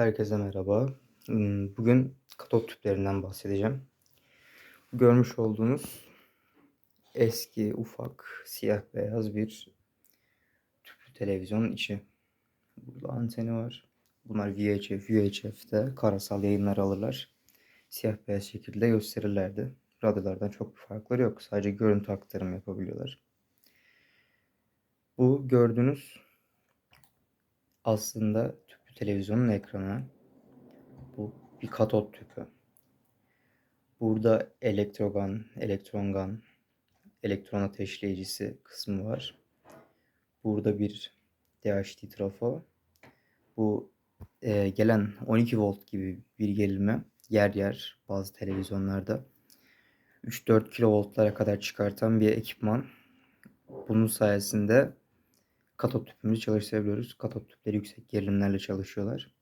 Herkese merhaba. Hmm, Bugün katot tüplerinden bahsedeceğim. Görmüş olduğunuz eski, ufak, siyah beyaz bir tüplü televizyonun içi. Burada anteni var. Bunlar VHF, UHF'de karasal yayınlar alırlar. Siyah beyaz şekilde gösterirlerdi. Radyolardan çok bir farkları yok. Sadece görüntü aktarımı yapabiliyorlar. Bu gördüğünüz aslında tüplü televizyonun ekranı. Bu bir katot tüpü. Burada elektrogan, elektrongan, elektron ateşleyicisi kısmı var. Burada bir DHT trafo. Bu e, gelen 12 volt gibi bir gerilme yer yer bazı televizyonlarda 3-4 kilovoltlara kadar çıkartan bir ekipman. Bunun sayesinde katot tüpümüzü çalıştırabiliyoruz. Katot tüpleri yüksek gerilimlerle çalışıyorlar.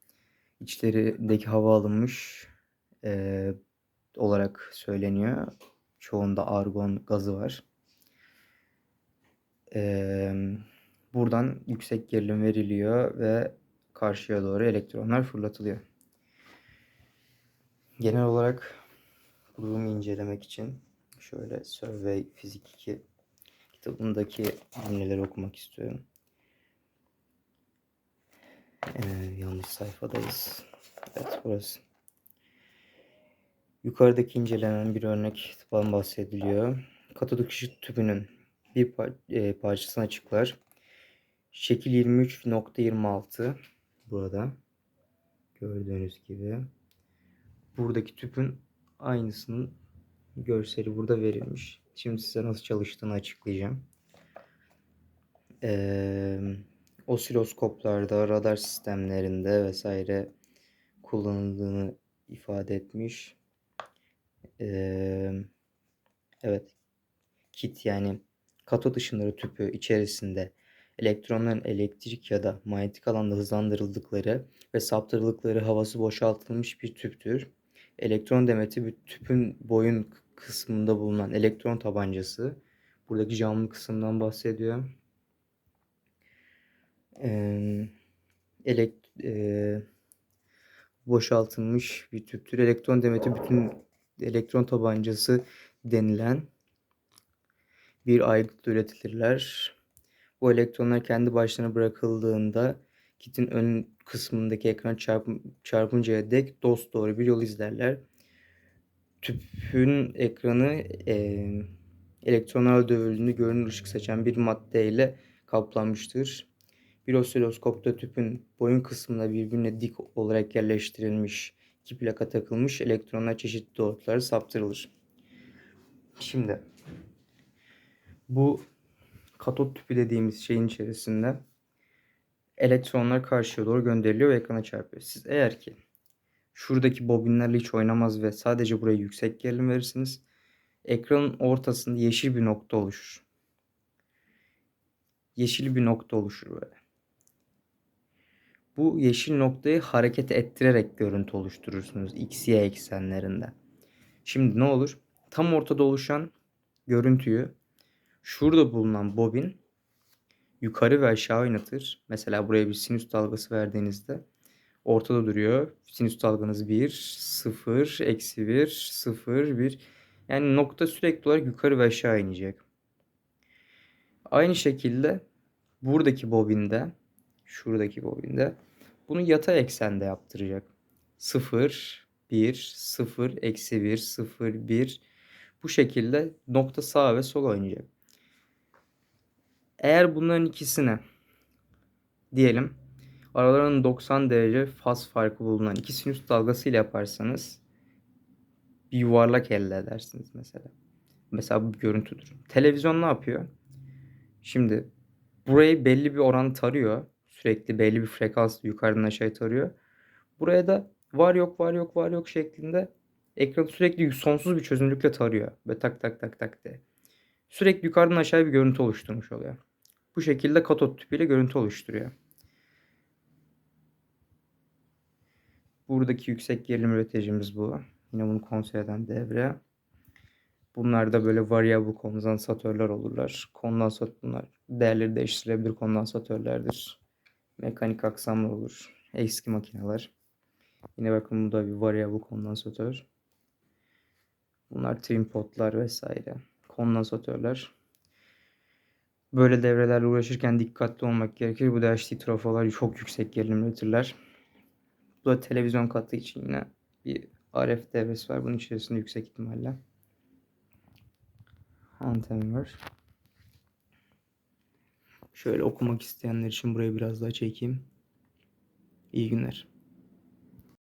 İçlerindeki hava alınmış e, olarak söyleniyor. Çoğunda argon gazı var. E, buradan yüksek gerilim veriliyor ve karşıya doğru elektronlar fırlatılıyor. Genel olarak durumu incelemek için şöyle Survey Fizik 2 kitabındaki hamleleri okumak istiyorum. Ee, yanlış sayfadayız. Evet burası. Yukarıdaki incelenen bir örnek tıptan bahsediliyor. Katodik ışık tüpünün bir par e, parçasını açıklar. Şekil 23.26 burada. Gördüğünüz gibi. Buradaki tüpün aynısının görseli burada verilmiş. Şimdi size nasıl çalıştığını açıklayacağım. Eee osiloskoplarda, radar sistemlerinde vesaire kullanıldığını ifade etmiş. Ee, evet. Kit yani katot ışınları tüpü içerisinde elektronların elektrik ya da manyetik alanda hızlandırıldıkları ve saptırıldıkları havası boşaltılmış bir tüptür. Elektron demeti bir tüpün boyun kısmında bulunan elektron tabancası. Buradaki camlı kısımdan bahsediyor e, elekt, e, boşaltılmış bir tüptür. Elektron demeti bütün elektron tabancası denilen bir aygıtla üretilirler. Bu elektronlar kendi başlarına bırakıldığında kitin ön kısmındaki ekran çarp, çarpıncaya dek dost doğru bir yol izlerler. Tüpün ekranı e, elektronlar dövüldüğünde görünür ışık saçan bir maddeyle kaplanmıştır. Bir osiloskopta tüpün boyun kısmına birbirine dik olarak yerleştirilmiş iki plaka takılmış elektronlar çeşitli doğrultulara saptırılır. Şimdi bu katot tüpü dediğimiz şeyin içerisinde elektronlar karşıya doğru gönderiliyor ve ekrana çarpıyor. Siz eğer ki şuradaki bobinlerle hiç oynamaz ve sadece buraya yüksek gerilim verirsiniz. Ekranın ortasında yeşil bir nokta oluşur. Yeşil bir nokta oluşur böyle bu yeşil noktayı hareket ettirerek görüntü oluşturursunuz x, y eksenlerinde. Şimdi ne olur? Tam ortada oluşan görüntüyü şurada bulunan bobin yukarı ve aşağı oynatır. Mesela buraya bir sinüs dalgası verdiğinizde ortada duruyor. Sinüs dalganız 1, 0, eksi 1, 0, 1. Yani nokta sürekli olarak yukarı ve aşağı inecek. Aynı şekilde buradaki bobinde, şuradaki bobinde bunu yatay eksende yaptıracak. 0, 1, 0, eksi 1, 0, 1. Bu şekilde nokta sağ ve sol oynayacak. Eğer bunların ikisini diyelim aralarının 90 derece faz farkı bulunan iki sinüs dalgası ile yaparsanız bir yuvarlak elde edersiniz mesela. Mesela bu bir görüntüdür. Televizyon ne yapıyor? Şimdi burayı belli bir oran tarıyor sürekli belli bir frekans yukarıdan aşağı tarıyor. Buraya da var yok var yok var yok şeklinde ekranı sürekli sonsuz bir çözünürlükle tarıyor. Ve tak tak tak tak de. Sürekli yukarıdan aşağı bir görüntü oluşturmuş oluyor. Bu şekilde katot tüpüyle görüntü oluşturuyor. Buradaki yüksek gerilim üreticimiz bu. Yine bunu kontrol eden devre. Bunlar da böyle variable kondansatörler olurlar. Kondansat bunlar değerleri değiştirebilir kondansatörlerdir. Mekanik aksamlı olur. Eski makineler. Yine bakın bu da bir variable kondansatör. Bunlar trim potlar vesaire. Kondansatörler. Böyle devrelerle uğraşırken dikkatli olmak gerekir. Bu DHT trafolar çok yüksek gerilim üretirler. Bu da televizyon katı için yine bir RF devresi var. Bunun içerisinde yüksek ihtimalle. Anten var. Şöyle okumak isteyenler için burayı biraz daha çekeyim. İyi günler.